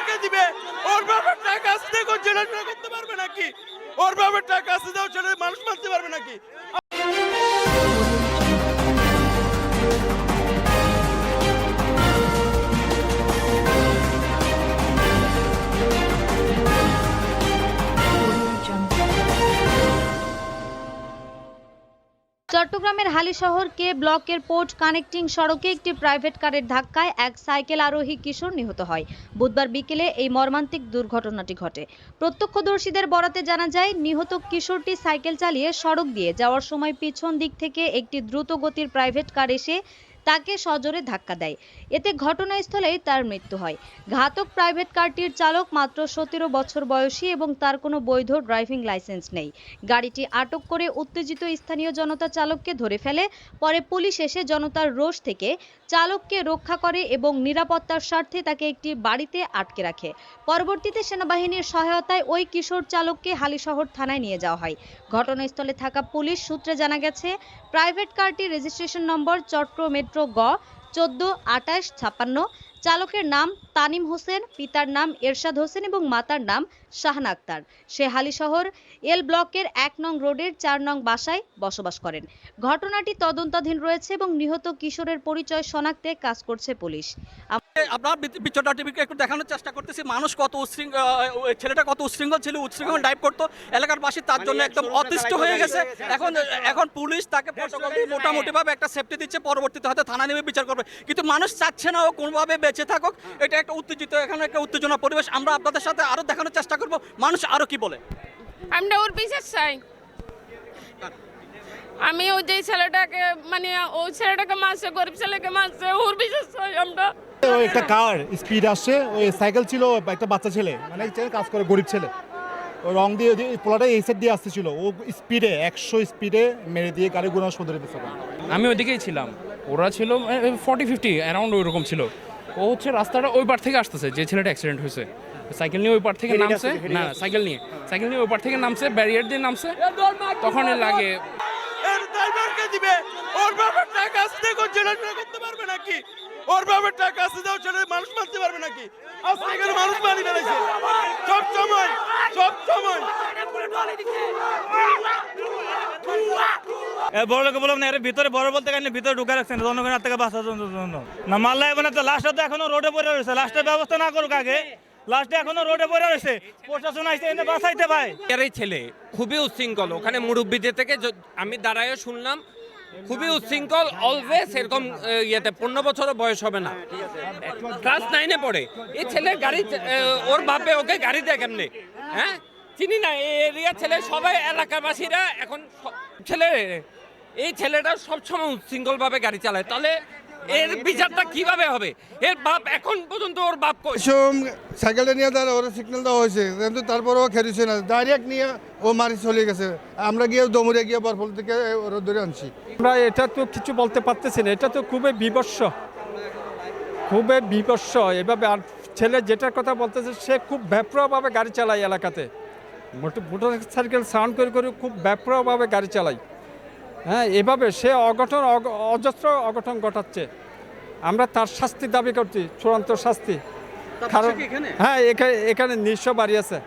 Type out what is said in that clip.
ড্রাইভারকে দিবে। ওর বাবার টাকা আসতে দেখো ছেলে করতে পারবে নাকি? ওর বাবার টাকা আসতে দাও ছেলে মানুষ মারতে পারবে নাকি? চট্টগ্রামের হালিশহর কে ব্লকের পোর্ট কানেক্টিং সড়কে একটি প্রাইভেট কারের ধাক্কায় এক সাইকেল আরোহী কিশোর নিহত হয়। বুধবার বিকেলে এই মর্মান্তিক দুর্ঘটনাটি ঘটে। প্রত্যক্ষদর্শীদের বরাতে জানা যায়, নিহত কিশোরটি সাইকেল চালিয়ে সড়ক দিয়ে যাওয়ার সময় পিছন দিক থেকে একটি দ্রুত গতির প্রাইভেট কার এসে তাকে সজোরে ধাক্কা দেয়। এতে ঘটনাস্থলেই তার মৃত্যু হয়। ঘাতক প্রাইভেট কারটির চালক মাত্র সতেরো বছর বয়সী এবং তার কোনো বৈধ ড্রাইভিং লাইসেন্স নেই। গাড়িটি আটক করে উত্তেজিত স্থানীয় জনতা চালককে ধরে ফেলে, পরে পুলিশ এসে জনতার রোষ থেকে চালককে রক্ষা করে এবং নিরাপত্তার স্বার্থে তাকে একটি বাড়িতে আটকে রাখে। পরবর্তীতে সেনাবাহিনীর সহায়তায় ওই কিশোর চালককে হালিশহর থানায় নিয়ে যাওয়া হয়। ঘটনাস্থলে থাকা পুলিশ সূত্রে জানা গেছে, প্রাইভেট কারটির রেজিস্ট্রেশন নম্বর চট্র মেট্রো গ, চোদ্দ আটাশ ছাপান্ন চালকের নাম তানিম হোসেন, পিতার নাম এরশাদ হোসেন এবং মাতার নাম শাহান আক্তার। সে হালিশহর এল ব্লকের এক নং রোডের চার নং বাসায় বসবাস করেন। ঘটনাটি তদন্তাধীন রয়েছে এবং নিহত কিশোরের পরিচয় শনাক্তে কাজ করছে পুলিশ। আপনার পিকচারটা টিভিকে একটু দেখানোর চেষ্টা করতেছি। মানুষ কত উশৃঙ্খল ছেলেটা কত উশৃঙ্খল ছিল উশৃঙ্খল ড্রাইভ করতো। এলাকার বাসী তার জন্য একদম অতিষ্ঠ হয়ে গেছে। এখন এখন পুলিশ তাকে দিয়ে মোটামুটিভাবে একটা সেফটি দিচ্ছে পরবর্তীতে হয়তো থানা নেমে বিচার করবে। কিন্তু মানুষ চাচ্ছে না ও কোনোভাবে বেঁচে থাকুক। এটা একটা উত্তেজিত এখানে একটা উত্তেজনা পরিবেশ। আমরা আপনাদের সাথে আরও দেখানোর চেষ্টা করব। মানুষ আরও কি বলে? আমরা ওর বিচার চাই। আমি ওই যে ছেলেটাকে মানে ওই ছেলেটাকে মারছে গরিব ছেলেকে মারছে ওর চাই আমরা। একটা কার স্পিড আসছে ওই সাইকেল ছিল একটা বাচ্চা ছেলে মানে এই ছেলে কাজ করে গরিব ছেলে। ও রং দিয়ে ওই পোলাটা এই সাইড দিয়ে আসতেছিল ও স্পিডে একশো স্পিডে মেরে দিয়ে গাড়ি গুলো সদরে দিচ্ছে আমি ওইদিকেই ছিলাম ওরা ছিল ফর্টি ফিফটি অ্যারাউন্ড ওই রকম ছিল। ও হচ্ছে রাস্তাটা ওই পার থেকে আসতেছে যে ছেলেটা অ্যাক্সিডেন্ট হয়েছে। সাইকেল নিয়ে ওই পার থেকে নামছে না সাইকেল নিয়ে। সাইকেল নিয়ে ওই পার থেকে নামছে ব্যারিয়ার দিয়ে নামছে। তখন লাগে দিবে। ওর বাবার টাকা দেখো জেলা করতে পারবে নাকি? ওর বাবার টাকা দাও ছেলে মানুষ মানতে পারবে নাকি? আজকে মানুষ মারি ফেলেছে। সব সময় সব সময়। বললাম না, এর ভিতরে বড় বলতে গেলে ভিতরে ঢুকে রাখছেন, জনগণের থেকে বাঁচার জন্য না মাল্লা এবার তো লাস্টে তো এখনও রোডে পড়ে রয়েছে লাস্টের ব্যবস্থা না করুক আগে। লাস্টে এখনও রোডে পড়ে রয়েছে। প্রশাসন আসছে এনে বাঁচাইতে ভাই। এর ছেলে, খুবই উচ্ছৃঙ্খল। ওখানে মুরব্বীদের থেকে আমি দাঁড়ায় শুনলাম, খুবই উচ্ছৃঙ্খল অলওয়েজ এরকম ইয়েতে পনেরো বছরও বয়স হবে না। ক্লাস নাইনে পড়ে। এই ছেলে গাড়ি ওর বাপে ওকে গাড়ি দেয় কেমনে? হ্যাঁ? চিনি না এই এরিয়া ছেলে সবাই এলাকাবাসীরা এখন ছেলে, এই ছেলেটা সবসময় উচ্ছৃঙ্খলভাবে গাড়ি চালায়। তাহলে এর বিচারটা কীভাবে হবে? এর বাপ এখন পর্যন্ত ওর বাপ সাইকেলটা নিয়ে তার ওরা সিগন্যাল দেওয়া হয়েছে। কিন্তু তারপরেও খেলছে না। ডাইরেক্ট নিয়ে ও মারি চলে গেছে। আমরা গিয়ে দমুরে গিয়ে বরফল থেকে ওরা ধরে আনছি। আমরা এটা তো কিছু বলতে পারতেছি না। এটা তো খুবই বিবস্ব খুবই বিবস্ব এভাবে আর ছেলে যেটার কথা বলতেছে সে খুব ব্যাপরভাবে গাড়ি চালায় এলাকাতে। মোটর মোটর সাইকেল সাউন্ড করে করে খুব ব্যাপরভাবে গাড়ি চালায়। হ্যাঁ এভাবে সে অঘটন অজস্র অঘটন ঘটাচ্ছে। আমরা তার শাস্তি দাবি করছি চূড়ান্ত শাস্তি। কারণ হ্যাঁ এখানে এখানে নিঃস্ব বাড়ি আছে।